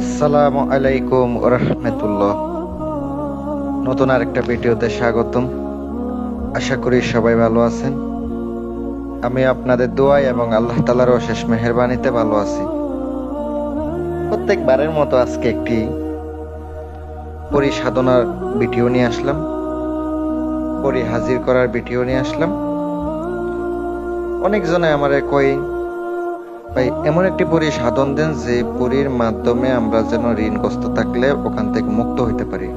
আসসালামু আলাইকুম রহমতুল্লাহ। নতুন আরেকটা ভিডিওতে স্বাগতম। আশা করি সবাই ভালো আছেন। আমি আপনাদের দোয়াই এবং আল্লাহ তালার অশেষ মেহরবানিতে ভালো আছি। প্রত্যেকবারের মতো আজকে একটি পরিসাধনার ভিডিও নিয়ে আসলাম। পরি হাজির করার ভিডিও নিয়ে আসলাম। অনেকজনে আমারে কই ভাই এমন একটি পরি সাধন দেন যে পরির মাধ্যমে আমরা যেন ঋণগ্রস্ত থাকলে ওখান থেকে মুক্ত হইতে পারি।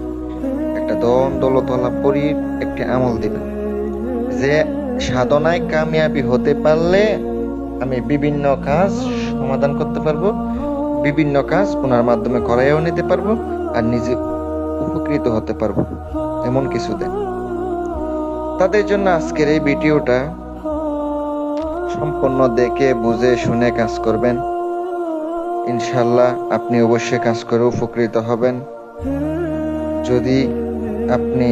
একটা দন দৌলতওয়ালা পরির একটি আমল দিবেন। যে সাধনায় কামিয়াবি হতে পারলে আমি বিভিন্ন কাজ সমাধান করতে পারব, বিভিন্ন কাজ ওনার মাধ্যমে করাইও নিতে পারব আর নিজে উপকৃত হতে পারব। এমন কিছু দেন। তাদের জন্য আজকের এই ভিডিওটা সম্পূর্ণ দেখে, বুঝে, শুনে কাজ করবেন। ইনশাল্লাহ আপনি অবশ্যই কাজ করে উপকৃত হবেন। যদি আপনি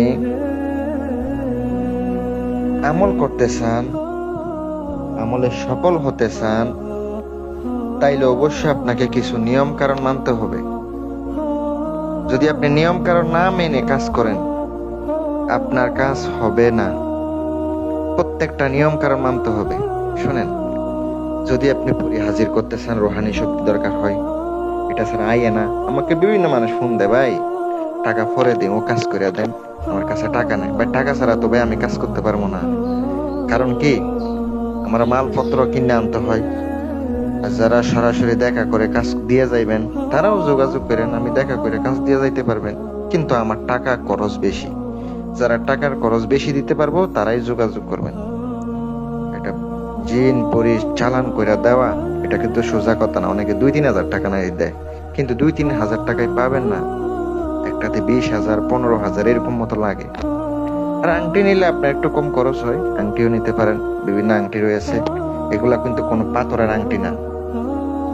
আমল করতে চান, আমলে সফল হতে চান, তাইলে অবশ্যই আপনাকে কিছু নিয়ম কারণ মানতে হবে। যদি আপনি নিয়ম কারণ না মেনে কাজ করেন, আপনার কাজ হবে না। প্রত্যেকটা নিয়ম কারণ মানতে হবে। শোনেন, যদি আপনি পুরী হাজির করতে চান, রোহানি শক্তি দরকার হয়। এটা ছাড়া আইয়ে না। আমাকে বিভিন্ন মানুষ ফোন দেয়, ভাই, টাকা পরে দিন, ও কাজ করে দেন। আমার কাছে টাকা নাই। ভাই, টাকা ছাড়া তো ভাই আমি কাজ করতে পারব না। কারণ কি? আমার মালপত্র কিনে আনতে হয়। আর যারা সরাসরি দেখা করে কাজ দিয়ে যাইবেন, তারাও যোগাযোগ করেন, আমি দেখা করে কাজ দিয়ে যাইতে পারবেন। কিন্তু আমার টাকা খরচ বেশি। যারা টাকার খরচ বেশি দিতে পারব, তারাই যোগাযোগ করবেন। জিন পরি চালান করে দেওয়া, এটা কিন্তু সোজা কথা না। অনেকে দুই তিন হাজার টাকা নাই দেয়। কিন্তু দুই তিন হাজার টাকায় পাবেন না। একটাতে বিশ হাজার, পনেরো হাজার, এরকম মতো লাগে। আর আংটি নিলে আপনার একটু কম খরচ হয়। আংটিও নিতে পারেন। বিভিন্ন আংটি রয়েছে। এগুলা কিন্তু কোনো পাথরের আংটি না।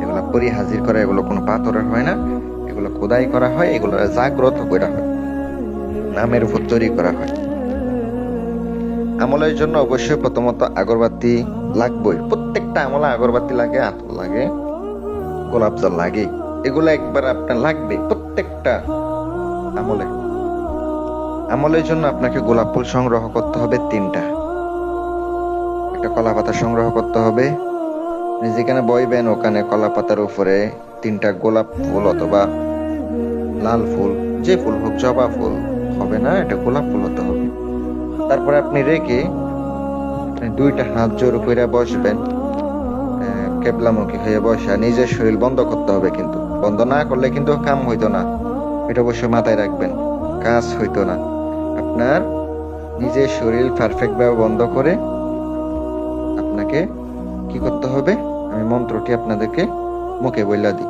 এগুলা পরি হাজির করা, এগুলো কোনো পাথরের হয় না। এগুলো খোদাই করা হয়। এগুলো জাগ্রত করা হয়। নামের উপর তৈরি করা হয়। আমলের জন্য অবশ্যই প্রথমত আগরবাতি লাগবেই। প্রত্যেকটা আমলে আগরবাতি লাগে আতর লাগে, গোলাপ জল লাগে। এগুলো একবার আপনার লাগবে প্রত্যেকটা আমলে। আমলের জন্য আপনাকে গোলাপ ফুল সংগ্রহ করতে হবে তিনটা। একটা কলা পাতা সংগ্রহ করতে হবে। যেখানে বইবেন, ওখানে কলা পাতার উপরে তিনটা গোলাপ ফুল অথবা লাল ফুল, যে ফুল হোক জবা ফুল, হবে না, এটা গোলাপ ফুল হতে হবে। তারপরে আপনি রেখে দুইটা হাত জোর করে বসবেন কেবলামুখী হয়ে বসা নিজের শরীর বন্ধ করতে হবে কিন্তু। বন্ধ না করলে কিন্তু কাম হইতো না। এটা অবশ্যই মাথায় রাখবেন, কাজ হইতো না। আপনার নিজের শরীর পারফেক্ট ভাবে বন্ধ করে আপনাকে কি করতে হবে? আমি মন্ত্রটি আপনাদেরকে মুখে বইলা দিই।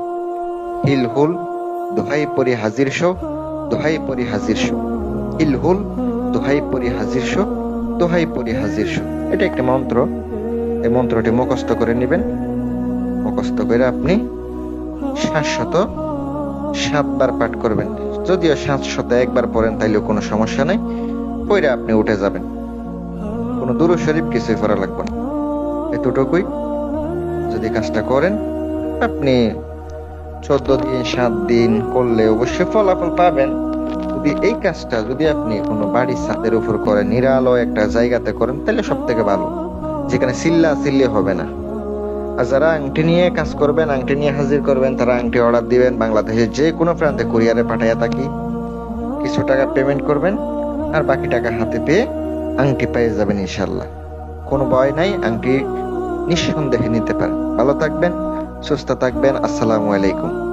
হিল হুল দোহাই পরি হাজির শো, দোহাই পরি হাজির শো। হিল হুল দোহাই পরি হাজির শো দোহাই পরি হাজির শো। এটা একটা মন্ত্র। এই মন্ত্রটি মুখস্থ করে নেবেন। মুখস্থ করে আপনি সাতশত সাতবার পাঠ করবেন। যদিও সাতশত একবার পড়েন, তাইলেও কোনো সমস্যা নাই। পইরা আপনি উঠে যাবেন। কোনো দূর শরীফ কিছুই করা লাগবে না। এতটুকুই। যদি কাজটা করেন, আপনি চোদ্দ দিন, সাত দিন করলে অবশ্যই ফলাফল পাবেন। যদি এই কাজটা যদি আপনি কোনো বাড়ির ছাদের উপর করেন নিরালো একটা জায়গাতে করেন, তাহলে সব থেকে ভালো। যেখানে সিল্লা সিল্লি হবে না। আর যারা আংটি নিয়ে কাজ করবেন, আংটি নিয়ে হাজির করবেন, তারা আংটি অর্ডার দিবেন, বাংলাদেশের যে কোনো প্রান্তে কুরিয়ারে পাঠাইয়া থাকি। কিছু টাকা পেমেন্ট করবেন, আর বাকি টাকা হাতে পেয়ে আংটি পেয়ে যাবেন ইনশাল্লাহ কোনো ভয় নাই, আংটি নিঃসন্দেহে নিতে পারেন। ভালো থাকবেন, সুস্থ থাকবেন, আসসালামু আলাইকুম।